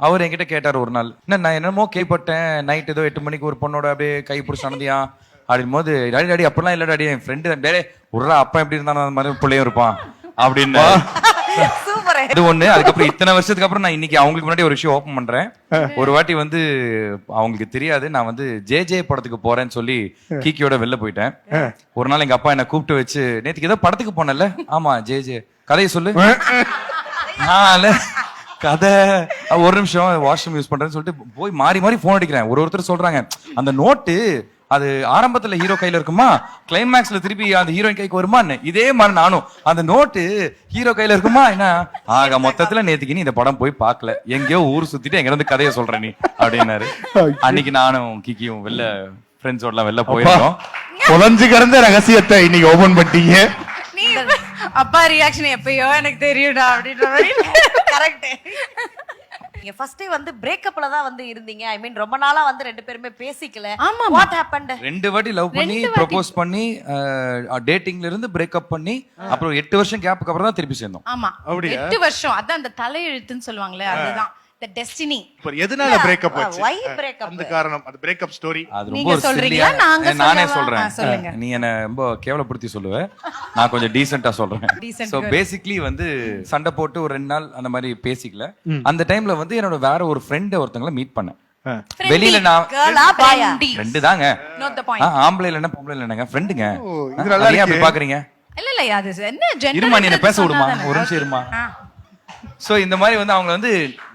அவர் என்கிட்ட கேட்டார் ஒரு நாள் என்ன நான் என்னமோ கேள்விப்பட்டேன். நைட் ஏதோ எட்டு மணிக்கு ஒரு பொண்ணோட அப்படியே கை பிடிச்சி நடந்தியா? அப்படின் போது டாடி டாடி அப்படிலாம் இல்ல டாடி. என் ஃப்ரெண்டு டே உர்ரா அப்பா எப்படி இருந்தாலும் அந்த மாதிரி பிள்ளையும் இருப்பான். அப்படின்னு சூப்பர். இது ஒண்ணு. அதுக்கப்புறம் இத்தனை வருஷத்துக்கு அப்புறம் நான் இன்னைக்கு அவங்களுக்கு முன்னாடி ஒரு விஷயம் ஓபன் பண்றேன். ஒரு வாட்டி வந்து அவங்களுக்கு தெரியாது. நான் வந்து ஜே ஜே படத்துக்கு போறேன்னு சொல்லி கீக்கியோட வெளில போயிட்டேன். ஒரு நாள் எங்க அப்பா என்ன கூப்பிட்டு வச்சு நேத்துக்கு ஏதோ படத்துக்கு போனல ஆமா ஜே ஜே. கதையை சொல்லு. நாலு கதை. ஒரு நிமிஷம் வாஷ்ரூம் யூஸ் பண்றேன்னு சொல்லிட்டு போய் மாறி மாறி போன் அடிக்கிறேன் ஒரு ஒருத்தர் சொல்றாங்க அந்த நோட்டு அது ஆரம்பத்துல ஹீரோ கையில இருக்குமா? கிளைமேக்ஸ்ல திருப்பி அந்த ஹீரோயின் கைக்கு வருமான்னு? இதே மாதிரி நானும். அந்த நோட்டு ஹீரோ கையில இருக்குமா? என்ன? ஆக மொத்தத்துல நேத்துக்கு நீ இந்த படம் போய் பார்க்கல. எங்கேயோ ஊர் சுத்திட்டு எங்க இருந்து கதையை சொல்ற நீ? அப்படின்னாரு. அன்னைக்கு நானும் கிக்கியும் வெளில ஃப்ரெண்ட்ஸோடலாம் வெளில போயிருந்தோம். புலஞ்சு கிடந்த ரகசியத்தை இன்னைக்கு ஓபன் பண்ணிட்டீங்க. அப்பா ரியாக்ஷன் எப்பயோ எனக்கு தெரியும்டா அப்படின்ற மாதிரி. கரெக்ட் நீங்க ஃபர்ஸ்ட் வந்து பிரேக்கப்ல தான் வந்து இருந்தீங்க. ஐ மீன் ரொம்ப நாளா வந்து ரெண்டு பேருமே பேசிக்கல. ஆமாமா. வாட் ஹேப்பன்ட் ரெண்டு வாட்டி லவ் பண்ணி ப்ரொபோஸ் பண்ணி டேட்டிங்ல இருந்து பிரேக்கப் பண்ணி அப்புறம் எட்டு வருஷம் கேப்புக்கு அப்புறம் தான் திருப்பி சேர்ந்தோம். ஆமா? எட்டு வருஷம். அதான் அந்த தலையெழுத்துன்னு சொல்லுவாங்களே அதுதான். டெஸ்டினி இப்ப எதனால பிரேக்கப் ஆச்சு? அந்த காரணம் அந்த பிரேக்கப் ஸ்டோரி அது ரொம்ப சொல்றீங்களா? நாங்க நானே. சொல்றேன். நீ என்ன ரொம்ப கேவலப்படுத்தி சொல்லுவ. நான் கொஞ்சம் டீசெண்டா சொல்றேன். சோ. பேசிக்லி வந்து சண்டை போட்டு ஒரு ரெண்டு நாள் அந்த மாதிரி பேசிக்கல. அந்த டைம்ல வந்து என்னோட வேற ஒரு ஃப்ரெண்ட் ஒருத்தங்கள மீட் பண்ணேன். வெளியில நான் ரெண்டு தாங்க ஆம்பளை இல்லைன்னா பொம்பளை இல்லைனாங்க ஃப்ரெண்டுங்க இது நல்லா அது அப்படி. பாக்குறீங்க? இல்ல இல்ல அது என்ன gender இருமா நீ என்ன பேச விடுமா? ஒரு நிமிஷம் இருமா. சோ இந்த மாதிரி வந்து அவங்க வந்து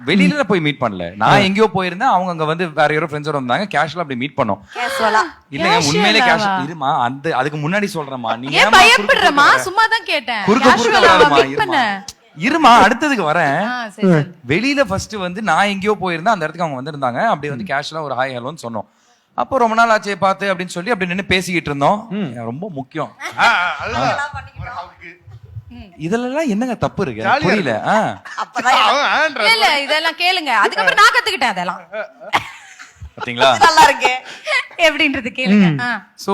வெளியில போய் மீட் பண்ணல. நான் எங்கேயோ போயிருந்தேன் அவங்க அங்க வந்து வேற யாரோ ஃப்ரெண்ட்ஸோட வந்தாங்க கேஷுவலா அப்படி மீட் பண்ணோம். கேஷுவலா இல்லங்க உண்மையிலே கேஷ்? இருமா அந்த அதுக்கு முன்னாடி சொல்றேமா நீ ஏன் பயப்படுறமா சும்மா தான் கேட்டேன். குறுக்க குறுக்க. இருமா. இருமா அடுத்ததுக்கு வரேன். வெளியில ஃபர்ஸ்ட் வந்து நான் எங்கேயோ போயிருந்தேன் அந்த இடத்துக்கு அவங்க வந்திருந்தாங்க. அப்படி வந்து கேஷுவலா ஒரு ஹாய் ஹலோன்னு சொன்னோம். அப்போ ரொம்ப நாள் ஆச்சே பார்த்து அப்படின்னு சொல்லி அப்படி நின்னு பேசிக்கிட்டு இருந்தோம். ரொம்ப முக்கியம். இதுல என்னங்க தப்பு இருக்கு? புரியல. இல்ல இல்ல இதெல்லாம் கேளுங்க. அதுக்கப்புறம் நான் கத்துக்கிட்டேன் அதெல்லாம். பாத்தீங்களா? நல்லா இருக்கு. எப்படின்றது கேளுங்க. சோ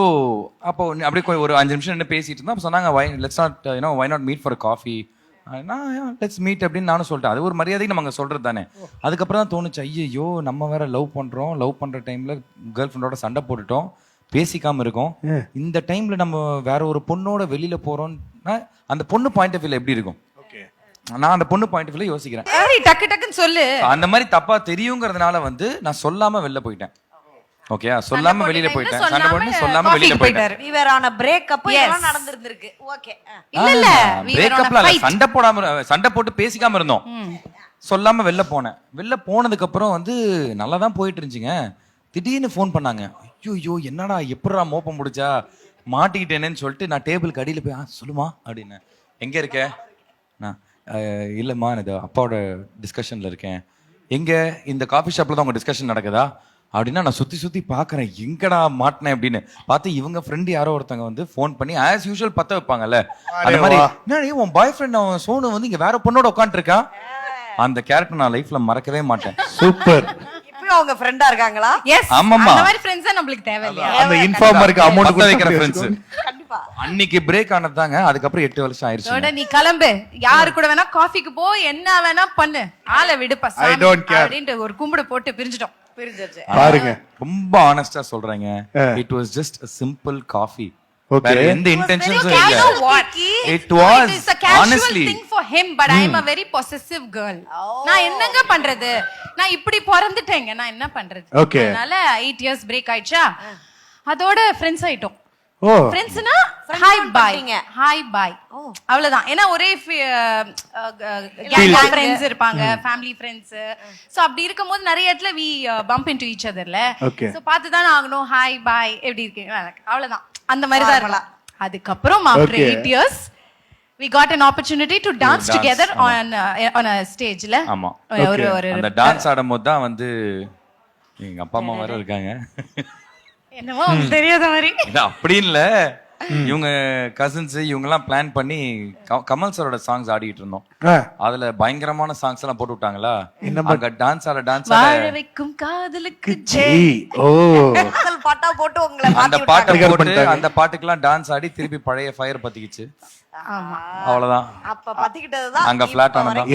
அப்போ நீ அப்படியே ஒரு அஞ்சு நிமிஷம் என்ன பேசிட்டு இருந்தோம். அப்ப சொன்னாங்க why let's not you know why not meet for coffee let's meet அப்படின்னு நானும் சொல்லிட்டேன். அது ஒரு மரியாதைக்கு நம்ம அங்க சொல்றது தானே. அதுக்கப்புறம் தான் தோணுச்சு ஐயோ நம்ம வேற லவ் பண்றோம். லவ் பண்ற டைம்ல கேர்ள் ஃப்ரெண்டோட சண்டை போட்டுட்டோம். பேசிக்காம இருக்கோம். இந்த டைம்ல நம்ம வேற ஒரு பொண்ணோட வெளியில போறோம்னா அந்த பொண்ணு பாயிண்ட் ஆஃப் வியூல எப்படி இருக்கும்? ஓகே. நான் அந்த பொண்ணு பாயிண்ட் ஆஃப் வியூல யோசிக்கிறேன். டக்கு டக்குன்னு சொல்லு. அந்த மாதிரி தப்பா தெரியுங்கிறதுனால வந்து நான் சொல்லாம வெளில போயிட்டேன். ஓகே சொல்லாம வெளியில போயிட்டேன். சண்டை போட்டு சொல்லாம வெளியில we were on a breakup Yes. இதெல்லாம் நடந்திருந்திருக்கு. ஓகே இல்ல இல்ல. பிரேக்கப்ல. சண்டை போடாம சண்டை போட்டு பேசிக்காம இருந்தோம். சொல்லாம வெளில போனேன். வெளில போனதுக்கு அப்புறம் வந்து நல்லா தான் போயிட்டு இருந்துச்சுங்க. திடீர்னு ஃபோன் பண்ணாங்க. ஐயோ என்னடா எப்படிடா மோப்பம் முடிச்சா மாட்டிக்கிட்டேனேன்னு சொல்லிட்டு நான் டேபிளுக்கு அடியில போய் ஆ சொல்லுமா? அப்படின்னு. எங்க இருக்க? நான் "அஹ், இல்லம்மா நான் இது அப்பாவோட டிஸ்கஷன்ல இருக்கேன். எங்க? இந்த காஃபி ஷாப்ல தான் உங்க டிஸ்கஷன் நடக்குதா? அப்படின்னா நான் சுத்தி சுத்தி பாக்குறேன். எங்கடா மாட்டினேன் அப்படின்னு. பார்த்து இவங்க ஃப்ரெண்டு யாரோ ஒருத்தங்க வந்து ஃபோன் பண்ணி ஆஸ் யூஷுவல் பத்த வைப்பாங்கல்ல. அந்த மாதிரி என்னடி உன் பாய் ஃப்ரெண்ட் அவன் சோனு வந்து இங்க வேற பொண்ணோட உட்காந்துருக்கான் அந்த கேரக்டர் நான் லைஃப்ல மறக்கவே மாட்டேன். சூப்பர். இப்பயும் அவங்க ஃப்ரெண்டா இருக்காங்களா? எஸ் ஆமாம்மா. அந்த மாதிரி ஃப்ரெண்ட்ஸ் தான் நம்மளுக்கு தேவை இல்லையா? அந்த இன்ஃபார்மருக்கு அமௌண்ட் பத்த வைக்கிற ஃப்ரெண்ட்ஸ் கண்டிப்பா. அன்னைக்கு பிரேக் ஆனதாங்க அதுக்கப்புறம் எட்டு வருஷம் ஆயிருச்சு இதோட நீ கிளம்பு. யாரு கூட வேணா காஃபிக்கு போ என்ன வேணா பண்ணு. ஆளை விடுப்பா I சாமி don't care. அப்படின்ட்டு ஒரு கும்பிடு போட்டு பிரிஞ்சிட்டோம். பிரிஞ்சிருச்சு. பாருங்க. ரொம்ப ஆனஸ்டா சொல்றேங்க. It was just simple coffee Okay. வேற எந்த இன்டென்ஷன்ஸும் You இல்ல know what? It was, It is a casual honestly. thing for him, but I am a very possessive girl. நான் என்னங்க பண்றது நான் இப்படி பிறந்துட்டேங்க நான் என்ன பண்றது Okay. அதனால எயிட் இயர்ஸ் பிரேக் ஆயிடுச்சா அதோட ஃப்ரெண்ட்ஸ் ஆயிட்டோம் ஓ. ஃப்ரெண்ட்ஸ்னா ஹாய் பாய். ஹாய் பாய் அவ்வளவுதான். ஏன்னா ஒரே Field. ஃப்ரெண்ட்ஸ் இருப்பாங்க ஃபேமிலி ஃப்ரெண்ட்ஸ் சோ அப்படி இருக்கும்போது நிறைய இடத்துல வி பம்ப் இன்டு ஈச் அதர்ல. சோ பார்த்து தானே ஆகணும். ஹாய் பாய் எப்படி இருக்கீங்க? அவ்வளவுதான். அந்த மாதிரி தான் இருக்கலாம். அதுக்கப்புறம் after. Eight years we got an opportunity to dance dance, together ஆமா. on uh, on a stageல ஆமா. ஒரு ஒரு அந்த டான்ஸ் ஆடும்போது தான் வந்து எங்க அப்பா அம்மா வேற இருக்காங்க. என்னமோ உங்களுக்கு தெரியாத மாதிரி. அப்படி இல்ல. இவங்க கசின்ஸ் இவங்க எல்லாம் பிளான் பண்ணி கமல் சாரோட சாங்ஸ் ஆடிட்டு இருந்தோம். அதுல பயங்கரமான சாங்ஸ் எல்லாம் போட்டு விட்டாங்களா? அங்க டான்ஸ் ஆட டான்ஸ் ஆட வைக்கும் காதலுக்கு ஜெய். ஓ. பாட்டா போட்டு உங்களை அந்த பாட்டை போட்டு. அந்த பாட்டுக்கெல்லாம் டான்ஸ் ஆடி திருப்பி பழைய ஃபயர் பத்திக்கிச்சு. ஆமா. அவ்வளவுதான். அப்ப பத்திக்கிட்டதுதான் அங்க flat ஆனதா?